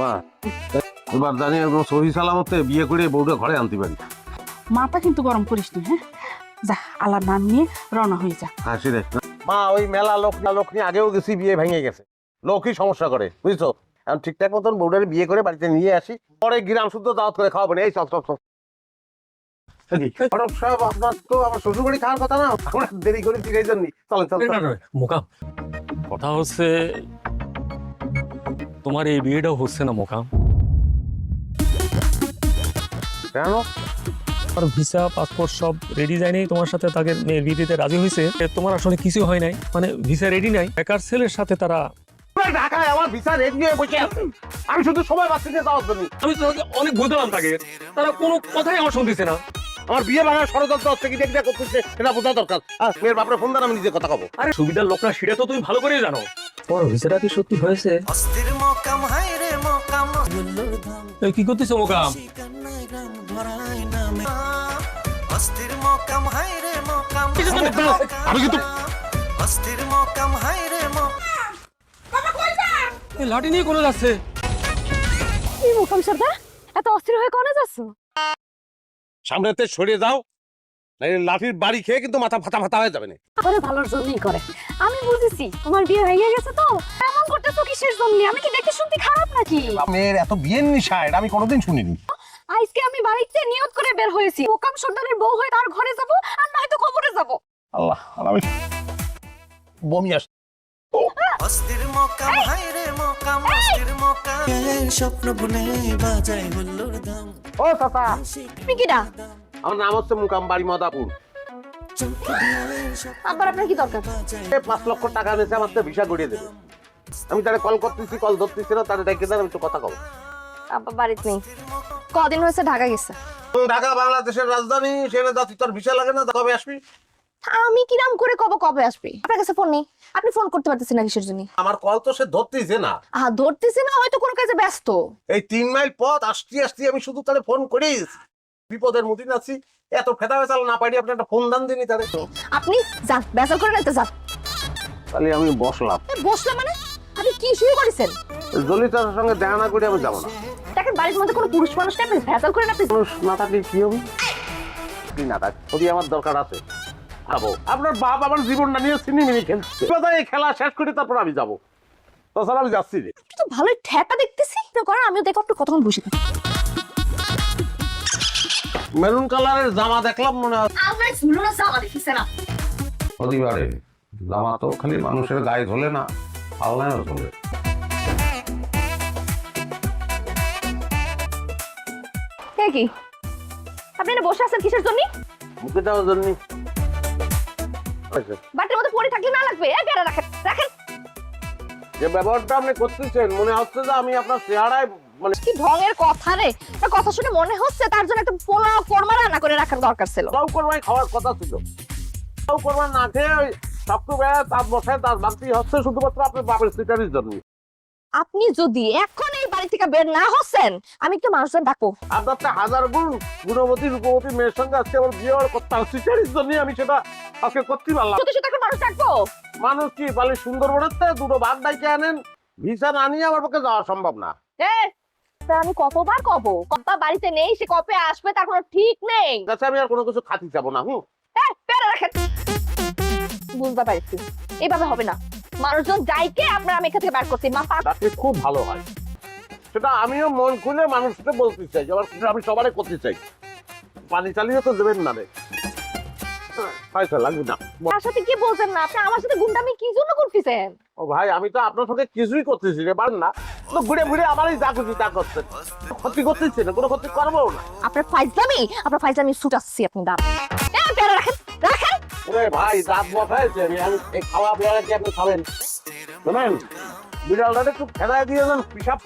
মা এবার জানি একদম সহি সালামতে বিয়ে করে বউটা ঘরে আনতে পারি। মাথা কিন্তু গরম করিস না হ্যাঁ? যা আল্লাহর নাম নিয়ে রওনা হয়ে যা। হাসি রে মা ওই মেলা লোক না লোক নিয়ে আগেও গেছি বিয়ে ভেঙে গেছে। লোকই সমস্যা করে বুঝছ? এখন ঠিকঠাক মতন বউটারে বিয়ে করে বাড়িতে নিয়ে আসি পরে গ্রাম শুদ্ধ দাওয়াত করে খাওয়াবো না। এই সব সব সব বরফ আপনার তো আমার শ্বশুর বাড়ি খাওয়ার কথা না? আমরা দেরি করে ফিরে জন্য চলেন চলেন মোকাম। কথা হচ্ছে তোমার এই বিয়েটাও হচ্ছে না মোকাম। কেন? আর ভিসা পাসপোর্ট সব রেডি যায় নাই তোমার সাথে তাকে মেয়ের বিয়েতে রাজি হয়েছে। তোমার আসলে কিছু হয় নাই। মানে ভিসা রেডি নাই। বেকার ছেলের সাথে তারা ঢাকায় আমার ভিসা রেডি হয়ে বসে আছে। আমি শুধু সময় পাচ্ছি না যাওয়ার জন্য। আমি তো অনেক বুঝলাম তাকে। তারা কোনো কথাই আমার শুনতেছে না। আমার বিয়ে ভাঙার ষড়যন্ত্র হচ্ছে কি দেখতে করতেছে এটা বোঝা দরকার। আর মেয়ের বাপরে ফোন দেন আমি নিজে কথা কব। আরে সুবিধার লোকরা সেটা তো তুমি ভালো করেই জানো। তোমার ভিসাটা কি সত্যি হয়েছে? মোকাম হায় রে মোকাম। কি করতেছো মোকাম? অস্থির মোকাম হায় রে মোকাম। আমি কিন্তু অস্থির মোকাম হায় রে মোকাম। এই লাঠি নিয়ে কোনে যাচ্ছে? কি মুখাম সর্দার এত অস্থির হয়ে কোনে যাচ্ছ? সামনেতে যাও লাঠির বাড়ি খেয়ে কিন্তু মাথা ফাটা ফাটা হয়ে যাবে না। করে ভালোর জন্যই করে। আমি বুঝেছি তোমার বিয়ে হয়ে গেছে তো? এমন করতেছো কিসের জন্য? আমি কি দেখতে শুনতে খারাপ নাকি? মেয়ের এত বিয়ের নিশা এটা আমি কোনোদিন শুনিনি। আজকে আমি বাড়িতে নিয়ত করে বের হয়েছি। মুখাম সর্দারের বউ হয়ে তার ঘরে যাব আর নয়তো খবরে যাব। আল্লাহ আমি বমি আস অস্থির মোকাম হায় রে মোকাম অস্থির মোকাম। স্বপ্ন বুনে বাজায় হুল্লোর ধাম ও চাচা। তুমি কিডা? আমার নাম হচ্ছে মুকাম বাড়ি মদাপুর। আব্বার আপনার কি দরকার? পাঁচ লক্ষ টাকা নিয়েছে আমার তো ভিসা গড়িয়ে দেবে। আমি তারে কল করতেছি কল ধরতেছি না তারে ডেকে দেন আমি তো কথা কব। আব্বা বাড়িতে নেই। কদিন হয়েছে ঢাকা গেছে? ঢাকা বাংলাদেশের রাজধানী সেখানে তোর ভিসা লাগে না কবে আসবি? আমি কিরাম করে কবে কবে আসবে? আপনার কাছে ফোন নেই। আপনি ফোন করতে পারতেছেন না কিসের জন্য? আমার কল তো সে ধরতেছে না। আহা ধরতেছে না হয়তো কোনো কাজে ব্যস্ত। এই তিন মাইল পথ আসতে আসতে আমি শুধু তাহলে ফোন করিস। বিপদের মধ্যে আছি এত ফেতা ফেতাল না পারি আপনি একটা ফোন দান দিনি তারে আপনি যান বেজাল করে নিতে যান। তাহলে আমি বসলাম। এ, বসলে মানে? আপনি কি শুরু করেছেন? জলিতার সঙ্গে দেখা না করে আমি যাব না। দেখেন বাড়ির মধ্যে কোনো পুরুষ মানুষ নেই আপনি ভেজাল করেন আপনি মানুষ না থাকলে কি হবে? কি না থাক যদি আমার দরকার আছে। যাব আপনার বাপ আমার জীবনটা নিয়ে সিনেমিনি খেলছে। এই খেলা শেষ করে তারপর আমি যাব। তাছাড়া আমি যাচ্ছি রে। তো ভালোই ঠেকা দেখতেছি। তো করেন আমিও দেখো একটু কতক্ষণ বসে থাকি মেরুন কালারের জামা দেখলাম মনে হয়। আমার ঝুলো জামা দেখিছে না। প্রতিবারে জামা তো খালি মানুষের গায়ে ধরে না আল্লাহও ধরে কে কি? আপনি এখানে বসে আছেন কিসের জন্য? মুখে দেওয়ার জন্য। বাটির মধ্যে পড়ে থাকলে না লাগবে এ বেড়া রাখেন রাখেন। যে ব্যবহারটা আপনি করতেছেন মনে হচ্ছে যে আমি আপনার চেহারায় মানে কি ঢঙের কথা রে? কথা শুনে মনে হচ্ছে তার জন্য একটা পোলা ফরমা রান্না করে রাখার দরকার ছিল। তাও খাওয়ার কথা ছিল। তাও করবার না খেয়ে সবটু বেড়া তার বসায় তার বাকি হচ্ছে শুধুমাত্র আপনার বাপের সিটারির জন্য। আপনি যদি এখন এই বাড়ি থেকে বের না হচ্ছেন আমি একটু মানুষজন ডাকবো। আপনার তো হাজার গুণ গুণবতী রূপবতী মেয়ের সঙ্গে আজকে আমার বিয়ে হওয়ার কথা সিটারির জন্য আমি সেটা আজকে করতে পারলাম। শুধু শুধু মানুষ ডাকবো? মানুষ কি বলে সুন্দরবনের দুটো বাঘ ডাইকে আনেন? ভিসা না নিয়ে আমার পক্ষে যাওয়া সম্ভব না। আমি কতবার কব? কপা বাড়িতে নেই সে কবে আসবে তার কোনো ঠিক নেই। কাছে আমি আর কোনো কিছু খাতি যাব না হুম? রাখেন বুঝতে পারছি। এইভাবে হবে না। মানুষজন যাইকে আপনার আমি এখান থেকে বার করছি। মা তাতে খুব ভালো হয়। সেটা আমিও মন খুলে মানুষকে বলতে চাই কিছু আমি সবারই করতে চাই। পানি চালিয়ে তো দেবেন না রে। পয়সা লাগবে না। তার সাথে কি বলছেন না? আপনি আমার সাথে গুন্ডামি কি জন্য করতেছেন? ও ভাই আমি তো আপনার সঙ্গে কিছুই করতেছি রে পারেন না। ঘুরে ঘুরে আমারই যা খুশি তা করছেন ক্ষতি করতেছি না কোনো ক্ষতি করব না। আপনার ফাইজলামি? আপনার ফাইজলামি ছুটাচ্ছি আপনি দাঁড়ান। রাখেন রাখেন। ওরে ভাই দাঁত আমি এই খাওয়া পেয়ারা কি আপনি খাবেন? শোনেন একটু ফেলায় দিয়ে যান পিসাব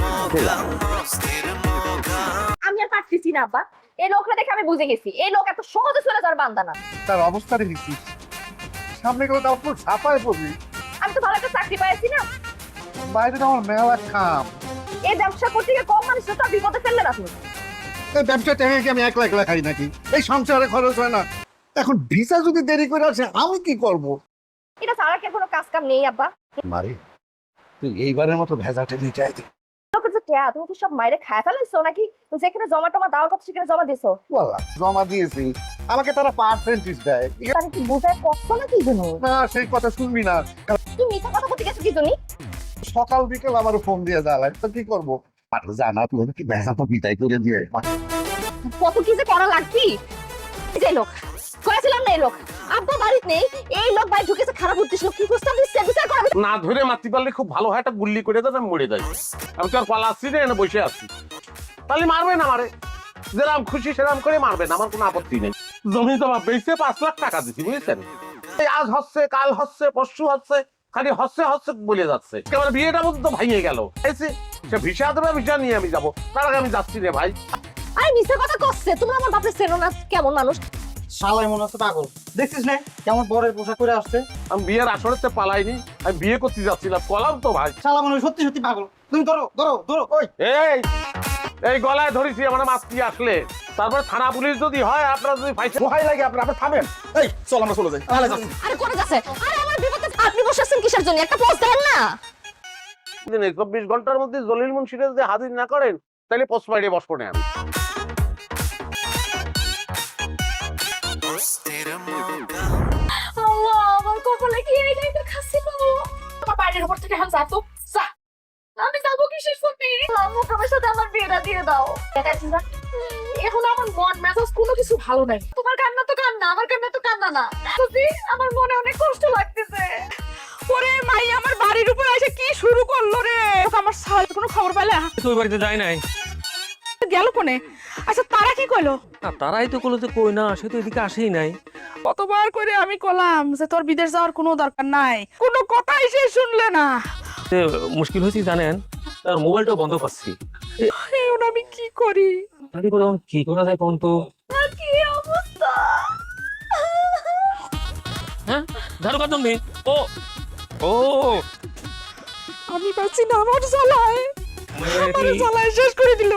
মোকাম আমি আর পারতেছি না আব্বা। এই লোকরা দেখে আমি বুঝে গেছি। এই লোক এত সহজে চলে যাওয়ার বান্দা না। তার অবস্থা দেখেছিস। সামনে গেলে তো আপনার ছাপায় পড়বি। আমি তো ভালো একটা চাকরি পাইছি না। বাইরে আমার মেলা খাম এই ব্যবসা করতে গিয়ে কম মানুষ তো বিপদে ফেললেন আপনি এই ব্যবসা টেনে কি আমি একলা একলা খাই নাকি? এই সংসারে খরচ হয় না। এখন ভিসা যদি দেরি করে আসে আমি কি করব? এটা ছাড়া কি কোনো কাজ কাম নেই আব্বা। মারে তুই এইবারের মতো ভেজাটা নিতে আইতে লোকের যে টেয়া তুমি কি সব মাইরে খায় ফেলাইছো নাকি? তুমি যেখানে জমা টমা দেওয়ার কথা সেখানে জমা দিছো। বলা জমা দিয়েছি। আমাকে তারা পার্সেন্টেজ দেয়। তাহলে কি বোঝায় কষ্ট না কি জন্য? না সেই কথা শুনবি না। তুমি মিথ্যা কথা বলতে গেছো কি জন্য? সকাল বিকেল আমারও ফোন দিয়ে জ্বালায়। তো কি করব? আর জানা তুই কি ভেজা তো বিদায় করে দিয়ে। কত কি যে করা লাগবি যে লোক কয়েছিলাম না এই লোক। আব্বা বাড়িতে নেই এই লোক বাড়ি ঢুকেছে খারাপ উদ্দেশ্য কি বিচার করা না ধরে মারতে পারলে খুব ভালো হয় একটা গুল্লি করে আমি মরে যাই। আমি তো আর পালাচ্ছি না এনে বসে আছি। তাহলে মারবে না মারে যেরাম খুশি সেরাম করে মারবেন আমার কোনো আপত্তি নেই। জমি জমা বেচে পাঁচ লাখ টাকা দিচ্ছি বুঝেছেন? এই আজ হচ্ছে কাল হচ্ছে পরশু হচ্ছে। খালি হচ্ছে হচ্ছে বলে যাচ্ছে। একেবারে বিয়েটা পর্যন্ত ভাঙিয়ে গেল। এসে সে ভিসা দেবে ভিসা নিয়ে আমি যাব। তার আগে আমি যাচ্ছি রে ভাই। আরে কথা করছে তুমি আমার বাপের চেনো না কেমন মানুষ? শালাই মনে হচ্ছে পাগল। দেখছিস না কেমন বরের পোশাক করে আসছে। আমি বিয়ের আসরেতে পালাইনি আমি বিয়ে করতে যাচ্ছিলাম। কলাম তো ভাই। শালা মনে সত্যি সত্যি পাগল। তুমি ধরো ধরো ধরো ওই। এই এই গলায় ধরেছি আমার মাছ কি আসলে। তারপরে থানা পুলিশ যদি হয় আপনারা যদি ফাইসে ভয় লাগে আপনার আপনি থামেন। এই চল আমরা চলে যাই। তাহলে আরে কোথায় যাচ্ছে? আরে আমার বিপদে আপনি বসে আছেন কিসের জন্য? একটা পোস্ট দেন না। দিনে চব্বিশ ঘণ্টার মধ্যে জলিল মুন্সিরে যদি হাজির না করেন তাহলে পোস্ট বাইরে বসবো না আমি। আল্লাহ আমার কপালে কি এই টাইপের খাসি পাবো আমার বাড়ির উপর থেকে হাম যাতো যা। আমি যাব কিসের সাথে আমার বিয়েটা দিয়ে দাও। এখন আমার মন মেজাজ কোনো কিছু ভালো নাই। তোমার কান্না তো কান্না আমার কান্না তো কান্না না। আমার মনে অনেক কষ্ট লাগতেছে। ওরে মাই আমার বাড়ির উপর এসে কি শুরু করল রে? আমার সাল কোনো খবর পেলে? তো ওই বাড়িতে যায় নাই? গেল কোনে আচ্ছা তারা কি কইলো? তারাই তো কলো যে কই না সে তো এদিকে আসেই নাই। কতবার করে আমি কলাম যে তোর বিদেশ যাওয়ার কোনো দরকার নাই। কোনো কথাই সে শুনলে না। মুশকিল হয়েছে জানেন তার মোবাইলটা বন্ধ পাচ্ছি এখন আমি কি করি? কি করা যায় কোন তো? কি অবস্থা? হ্যাঁ ঝাড়ু কাটন ও ও। আমি পাচ্ছি না আমার জ্বালায়। আমার জ্বালায় শেষ করে দিল।